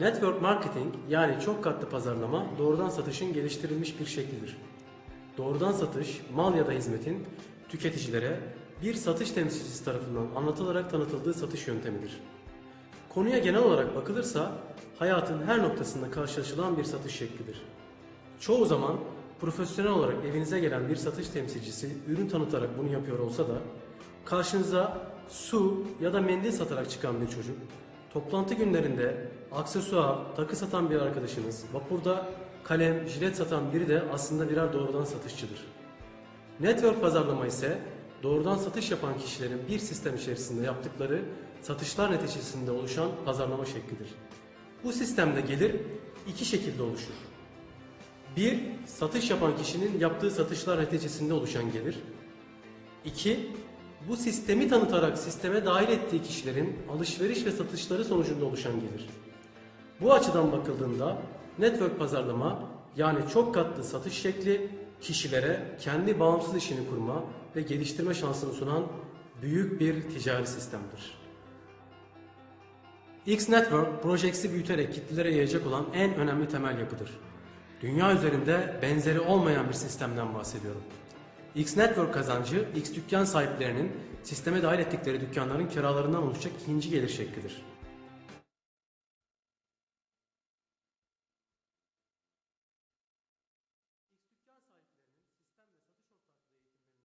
Network marketing yani çok katlı pazarlama doğrudan satışın geliştirilmiş bir şeklidir. Doğrudan satış, mal ya da hizmetin tüketicilere bir satış temsilcisi tarafından anlatılarak tanıtıldığı satış yöntemidir. Konuya genel olarak bakılırsa hayatın her noktasında karşılaşılan bir satış şeklidir. Çoğu zaman profesyonel olarak evinize gelen bir satış temsilcisi ürün tanıtarak bunu yapıyor olsa da karşınıza su ya da mendil satarak çıkan bir çocuk, toplantı günlerinde aksesuar, takı satan bir arkadaşınız, vapurda kalem, jilet satan biri de aslında birer doğrudan satışçıdır. Network pazarlama ise doğrudan satış yapan kişilerin bir sistem içerisinde yaptıkları satışlar neticesinde oluşan pazarlama şeklidir. Bu sistemde gelir iki şekilde oluşur. Bir, satış yapan kişinin yaptığı satışlar neticesinde oluşan gelir. İki, bu sistemi tanıtarak sisteme dahil ettiği kişilerin alışveriş ve satışları sonucunda oluşan gelir. Bu açıdan bakıldığında network pazarlama yani çok katlı satış şekli kişilere kendi bağımsız işini kurma ve geliştirme şansını sunan büyük bir ticari sistemdir. X Network, Projex'i büyüterek kitlelere yayacak olan en önemli temel yapıdır. Dünya üzerinde benzeri olmayan bir sistemden bahsediyorum. X Network kazancı, X dükkan sahiplerinin sisteme dahil ettikleri dükkanların kiralarından oluşacak ikinci gelir şeklidir.